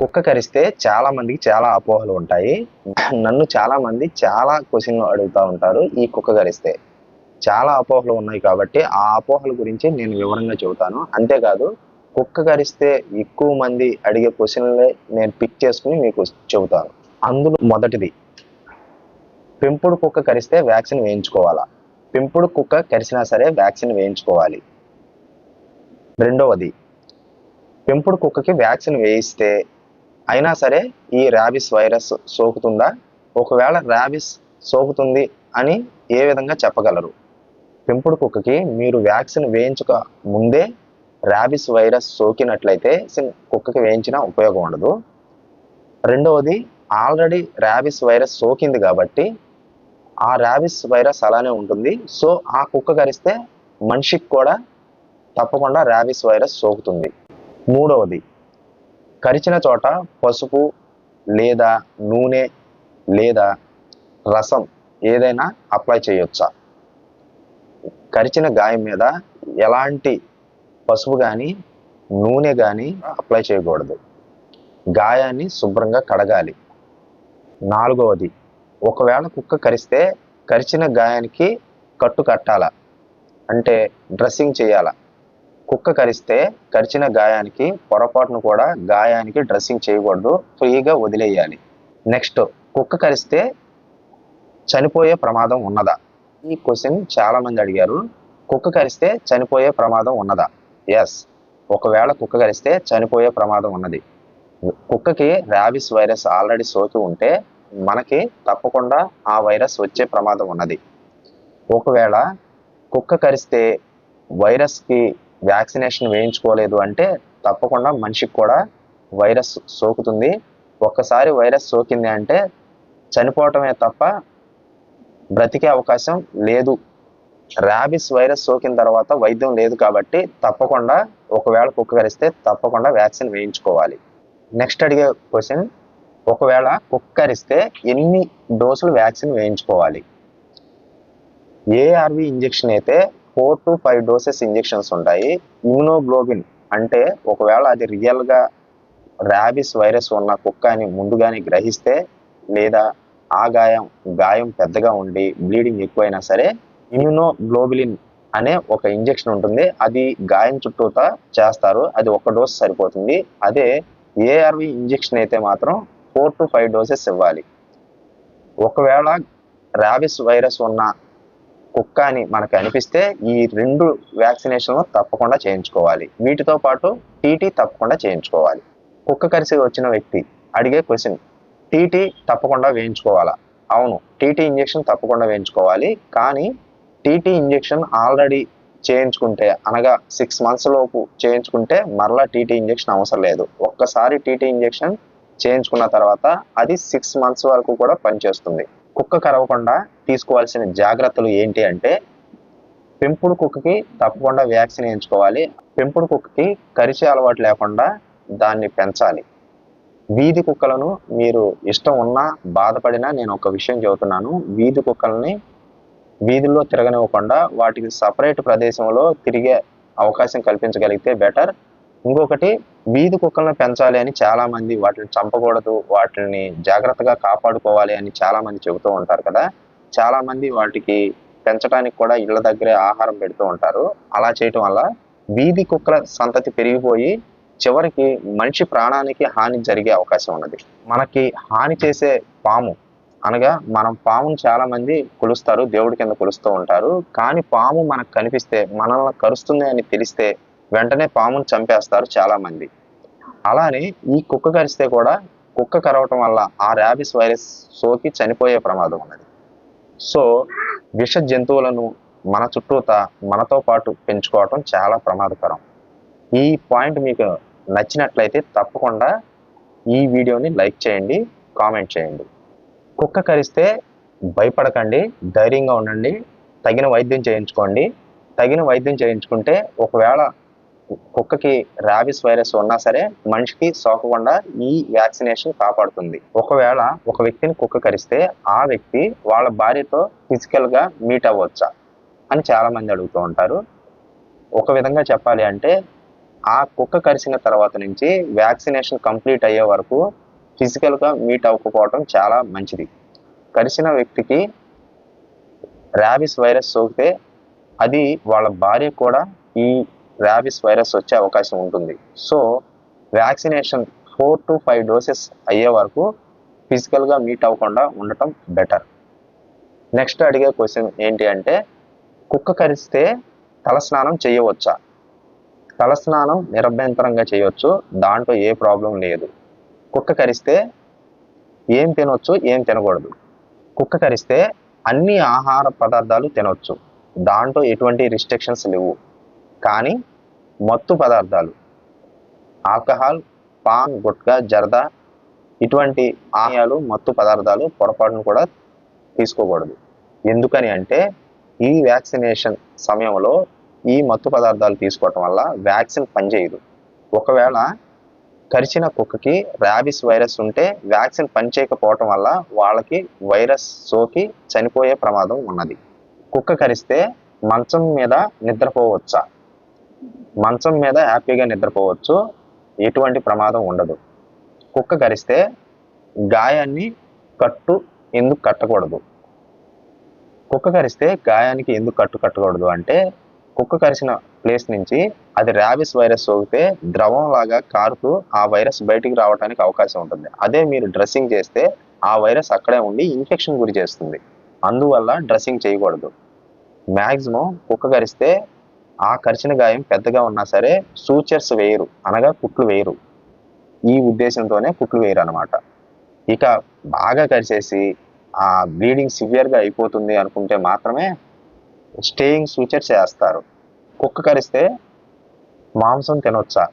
కుక్క కరిస్తే చాలా మందికి చాలా అపోహలు ఉంటాయి. నన్ను చాలా మంది చాలా క్వశ్చన్ అడుగుతూ ఉంటారు ఈ కుక్క కరిస్తే. చాలా అపోహలు ఉన్నాయి కాబట్టి ఆ అపోహల గురించి నేను వివరంగా చెబుతాను. అంతేకాదు కుక్క కరిస్తే ఎక్కువ మంది అడిగే క్వశ్చన్లే నేను పిక్ చేసుకుని మీకు చెబుతాను. అందులో మొదటిది పెంపుడు కుక్క కరిస్తే వ్యాక్సిన్ వేయించుకోవాలా? పెంపుడు కుక్క కరిసినా సరే వ్యాక్సిన్ వేయించుకోవాలి. రెండవది పెంపుడు కుక్కకి వ్యాక్సిన్ వేయిస్తే అయినా సరే ఈ ర్యాబిస్ వైరస్ సోకుతుందా? ఒకవేళ ర్యాబిస్ సోకుతుంది అని ఏ విధంగా చెప్పగలరు? పెంపుడు కుక్కకి మీరు వ్యాక్సిన్ వేయించక ముందే ర్యాబిస్ వైరస్ సోకినట్లయితే కుక్కకి వేయించినా ఉపయోగం ఉండదు. రెండవది ఆల్రెడీ ర్యాబిస్ వైరస్ సోకింది కాబట్టి ఆ ర్యాబిస్ వైరస్ అలానే ఉంటుంది. సో ఆ కుక్క కరిస్తే మనిషికి కూడా తప్పకుండా ర్యాబిస్ వైరస్ సోకుతుంది. మూడవది కరిచిన చోట పసుపు లేదా నూనె లేదా రసం ఏదైనా అప్లై చేయొచ్చా? కరిచిన గాయం మీద ఎలాంటి పసుపు కానీ నూనె కానీ అప్లై చేయకూడదు. గాయాన్ని శుభ్రంగా కడగాలి. నాలుగవది ఒకవేళ కుక్క కరిస్తే కరిచిన గాయానికి కట్టు కట్టాలా? అంటే డ్రెస్సింగ్ చేయాలా? కుక్క కరిస్తే కరిచిన గాయానికి పొరపాటును కూడా గాయానికి డ్రెస్సింగ్ చేయకూడదు ఫ్రీగా వదిలేయాలి. నెక్స్ట్ కుక్క కరిస్తే చనిపోయే ప్రమాదం ఉన్నదా? ఈ క్వశ్చన్ చాలా మంది అడిగారు. కుక్క కరిస్తే చనిపోయే ప్రమాదం ఉన్నదా? ఎస్ ఒకవేళ కుక్క కరిస్తే చనిపోయే ప్రమాదం ఉన్నది. కుక్కకి ర్యాబిస్ వైరస్ ఆల్రెడీ సోకి ఉంటే మనకి తప్పకుండా ఆ వైరస్ వచ్చే ప్రమాదం ఉన్నది. ఒకవేళ కుక్క కరిస్తే వైరస్కి వ్యాక్సినేషన్ వేయించుకోలేదు అంటే తప్పకుండా మనిషికి కూడా వైరస్ సోకుతుంది. ఒక్కసారి వైరస్ సోకింది అంటే చనిపోవటమే తప్ప బ్రతికే అవకాశం లేదు. ర్యాబిస్ వైరస్ సోకిన తర్వాత వైద్యం లేదు కాబట్టి తప్పకుండా ఒకవేళ కుక్కరిస్తే తప్పకుండా వ్యాక్సిన్ వేయించుకోవాలి. నెక్స్ట్ అడిగే క్వశ్చన్ ఒకవేళ కుక్కరిస్తే ఎన్ని డోసులు వ్యాక్సిన్ వేయించుకోవాలి? ఏఆర్వి ఇంజెక్షన్ అయితే four to five doses injections ఉంటాయి. ఇమ్యునోగ్లోబిన్ అంటే ఒకవేళ అది రియల్గా ర్యాబిస్ వైరస్ ఉన్న కుక్క అని ముందుగానే గ్రహిస్తే లేదా ఆ గాయం గాయం పెద్దగా ఉండి బ్లీడింగ్ ఎక్కువైనా సరే ఇమ్యునోగ్లోబులిన్ అనే ఒక ఇంజెక్షన్ ఉంటుంది. అది గాయం చుట్టూతా చేస్తారు. అది ఒక డోస్ సరిపోతుంది. అదే ఏఆర్వి ఇంజెక్షన్ అయితే మాత్రం ఫోర్ టు ఫైవ్ డోసెస్ ఇవ్వాలి. ఒకవేళ ర్యాబిస్ వైరస్ ఉన్న కుక్క అని మనకు అనిపిస్తే ఈ రెండు వ్యాక్సినేషన్లు తప్పకుండా చేయించుకోవాలి. వీటితో పాటు టీటీ తప్పకుండా చేయించుకోవాలి. కుక్క కరిసి వచ్చిన వ్యక్తి అడిగే క్వశ్చన్ టీటీ తప్పకుండా వేయించుకోవాలా? అవును టీటీ ఇంజెక్షన్ తప్పకుండా వేయించుకోవాలి. కానీ టీటీ ఇంజెక్షన్ ఆల్రెడీ చేయించుకుంటే అనగా సిక్స్ మంత్స్ లోపు చేయించుకుంటే మరలా టీటీ ఇంజెక్షన్ అవసరం లేదు. ఒక్కసారి టీటీ ఇంజెక్షన్ చేయించుకున్న తర్వాత అది సిక్స్ మంత్స్ వరకు కూడా పనిచేస్తుంది. కుక్క కరవకుండా తీసుకోవాల్సిన జాగ్రత్తలు ఏంటి అంటే పెంపుడు కుక్కకి తప్పకుండా వ్యాక్సిన్ వేయించుకోవాలి. పెంపుడు కుక్కకి కరిచే అలవాటు లేకుండా దాన్ని పెంచాలి. వీధి కుక్కలను మీరు ఇష్టం ఉన్నా బాధపడినా నేను ఒక విషయం చెబుతున్నాను. వీధి కుక్కల్ని వీధుల్లో తిరగనివ్వకుండా వాటికి సపరేట్ ప్రదేశంలో తిరిగే అవకాశం కల్పించగలిగితే బెటర్. ఇంకొకటి వీధి కుక్కలను పెంచాలి అని చాలా మంది వాటిని చంపకూడదు వాటిని జాగ్రత్తగా కాపాడుకోవాలి అని చాలా మంది చెబుతూ ఉంటారు కదా. చాలా మంది వాటికి పెంచడానికి కూడా ఇళ్ళ దగ్గరే ఆహారం పెడుతూ ఉంటారు. అలా చేయటం వల్ల వీధి కుక్కల సంతతి పెరిగిపోయి చివరికి మనిషి ప్రాణానికి హాని జరిగే అవకాశం ఉన్నది. మనకి హాని చేసే పాము అనగా మనం పామును చాలా మంది కొలుస్తారు దేవుడి కింద కొలుస్తూ ఉంటారు. కానీ పాము మనకు కనిపిస్తే మనల్ని కరుస్తుంది అని తెలిస్తే వెంటనే పామును చంపేస్తారు చాలామంది. అలానే ఈ కుక్క కరిస్తే కూడా కుక్క కరవటం వల్ల ఆ ర్యాబిస్ వైరస్ సోకి చనిపోయే ప్రమాదం ఉన్నది. సో విష జంతువులను మన చుట్టూత మనతో పాటు పెంచుకోవటం చాలా ప్రమాదకరం. ఈ పాయింట్ మీకు నచ్చినట్లయితే తప్పకుండా ఈ వీడియోని లైక్ చేయండి కామెంట్ చేయండి. కుక్క కరిస్తే భయపడకండి ధైర్యంగా ఉండండి తగిన వైద్యం చేయించుకోండి. తగిన వైద్యం చేయించుకుంటే ఒకవేళ కుక్కకి ర్యాబిస్ వైరస్ ఉన్నా సరే మనిషికి సోకకుండా ఈ వ్యాక్సినేషన్ కాపాడుతుంది. ఒకవేళ ఒక వ్యక్తిని కుక్క కరిస్తే ఆ వ్యక్తి వాళ్ళ భార్యతో ఫిజికల్గా మీట్ అవ్వచ్చా అని చాలా మంది అడుగుతూ ఉంటారు. ఒక విధంగా చెప్పాలి అంటే ఆ కుక్క కరిసిన తర్వాత నుంచి వ్యాక్సినేషన్ కంప్లీట్ అయ్యే వరకు ఫిజికల్గా మీట్ అవ్వకపోవడం చాలా మంచిది. కరిసిన వ్యక్తికి ర్యాబిస్ వైరస్ సోకితే అది వాళ్ళ భార్య కూడా ఈ ర్యాబిస్ వైరస్ వచ్చే అవకాశం ఉంటుంది. So vaccination four to five doses అయ్యే వరకు ఫిజికల్గా మీట్ అవ్వకుండా ఉండటం బెటర్ నెక్స్ట్ అడిగే క్వశ్చన్ ఏంటి అంటే కుక్క కరిస్తే తలస్నానం చేయవచ్చా? తలస్నానం నిరభ్యంతరంగా చేయవచ్చు దాంట్లో ఏ ప్రాబ్లం లేదు. కుక్క కరిస్తే ఏం తినొచ్చు ఏం తినకూడదు. కుక్క కరిస్తే అన్ని ఆహార పదార్థాలు తినొచ్చు దాంట్లో ఎటువంటి రిస్ట్రిక్షన్స్ లేవు. కానీ మత్తు పదార్థాలు ఆల్కహాల్ పాన్ గుట్కా జర్దా ఇటువంటి ఆయాలు మత్తు పదార్థాలు పొరపాటును కూడా తీసుకోకూడదు. ఎందుకని అంటే ఈ వ్యాక్సినేషన్ సమయంలో ఈ మత్తు పదార్థాలు తీసుకోవటం వల్ల వ్యాక్సిన్ పనిచేయదు. ఒకవేళ కరిచిన కుక్కకి ర్యాబిస్ వైరస్ ఉంటే వ్యాక్సిన్ పనిచేయకపోవటం వల్ల వాళ్ళకి వైరస్ సోకి చనిపోయే ప్రమాదం ఉన్నది. కుక్క కరిస్తే మంచం మీద నిద్రపోవచ్చా? మంచం మీద హ్యాపీగా నిద్రపోవచ్చు. ఎటువంటి ప్రమాదం ఉండదు. కుక్క కరిస్తే గాయాన్ని కట్టు ఎందుకు కట్టకూడదు? కుక్క కరిస్తే గాయానికి ఎందుకు కట్టు కట్టకూడదు అంటే కుక్క కరిసిన ప్లేస్ నుంచి అది ర్యాబిస్ వైరస్ సోకితే ద్రవం లాగా కారుతూ ఆ వైరస్ బయటికి రావడానికి అవకాశం ఉంటుంది. అదే మీరు డ్రెస్సింగ్ చేస్తే ఆ వైరస్ అక్కడే ఉండి ఇన్ఫెక్షన్ గురి చేస్తుంది. అందువల్ల డ్రెస్సింగ్ చేయకూడదు. మ్యాక్సిమం కుక్క కరిస్తే ఆ కరిచిన గాయం పెద్దగా ఉన్నా సరే సూచర్స్ వేయరు అనగా కుట్లు వేయరు. ఈ ఉద్దేశంతోనే కుట్లు వేయరు అనమాట ఇక బాగా కరిచేసి ఆ బ్లీడింగ్ సివియర్గా అయిపోతుంది అనుకుంటే మాత్రమే స్టేయింగ్ సూచర్స్ చేస్తారు కుక్క కరిస్తే మాంసం తినొచ్చా?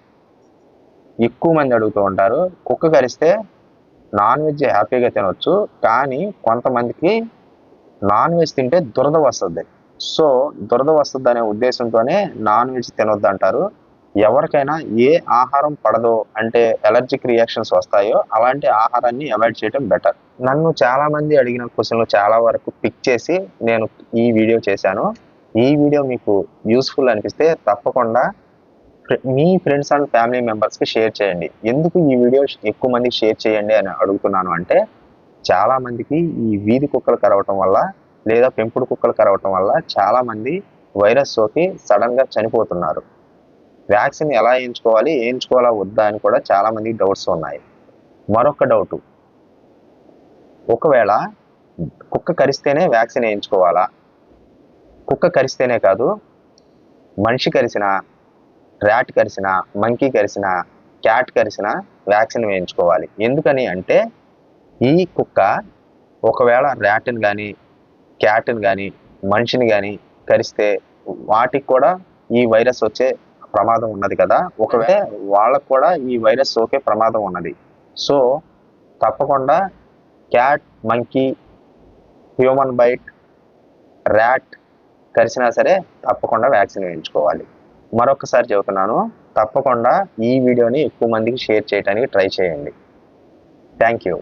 ఎక్కువ మంది అడుగుతూ ఉంటారు కుక్క కరిస్తే నాన్ వెజ్ హ్యాపీగా తినొచ్చు కానీ కొంతమందికి నాన్ వెజ్ తింటే దురద వస్తుంది. సో దురద వస్తుంది అనే ఉద్దేశంతోనే నాన్ వెజ్ తినొద్దు అంటారు. ఎవరికైనా ఏ ఆహారం పడదో అంటే ఎలర్జిక్ రియాక్షన్స్ వస్తాయో అలాంటి ఆహారాన్ని అవాయిడ్ చేయడం బెటర్. నన్ను చాలా మంది అడిగిన క్వశ్చన్లు చాలా వరకు పిక్ చేసి నేను ఈ వీడియో చేశాను. ఈ వీడియో మీకు యూస్ఫుల్ అనిపిస్తే తప్పకుండా మీ ఫ్రెండ్స్ అండ్ ఫ్యామిలీ మెంబర్స్కి షేర్ చేయండి. ఎందుకు ఈ వీడియో ఎక్కువ మందికి షేర్ చేయండి అని అడుగుతున్నాను అంటే చాలా మందికి ఈ వీధి కుక్కలు కరవటం వల్ల లేదా పెంపుడు కుక్కలు కరవటం వల్ల చాలామంది వైరస్ సోకి సడన్గా చనిపోతున్నారు. వ్యాక్సిన్ ఎలా వేయించుకోవాలి వేయించుకోవాలా వద్దా అని కూడా చాలామంది డౌట్స్ ఉన్నాయి. మరొక డౌట్. ఒకవేళ కుక్క కరిస్తేనే వ్యాక్సిన్ వేయించుకోవాలా కుక్క కరిస్తేనే కాదు మనిషి కరిసిన ర్యాట్ కరిసిన మంకీ కరిసిన క్యాట్ కరిసిన వ్యాక్సిన్ వేయించుకోవాలి ఎందుకని అంటే ఈ కుక్క ఒకవేళ ర్యాట్ని కానీ క్యాట్ని కానీ మనిషిని కానీ కరిస్తే వాటికి కూడా ఈ వైరస్ వచ్చే ప్రమాదం ఉన్నది కదా. ఒకవేళ వాళ్ళకు కూడా ఈ వైరస్ సోకే ప్రమాదం ఉన్నది. సో తప్పకుండా cat monkey human bite rat కరిసినా సరే తప్పకుండా వ్యాక్సిన్ వేయించుకోవాలి. మరొకసారి చెబుతున్నాను తప్పకుండా ఈ వీడియోని ఎక్కువ మందికి షేర్ చేయడానికి ట్రై చేయండి. Thank you.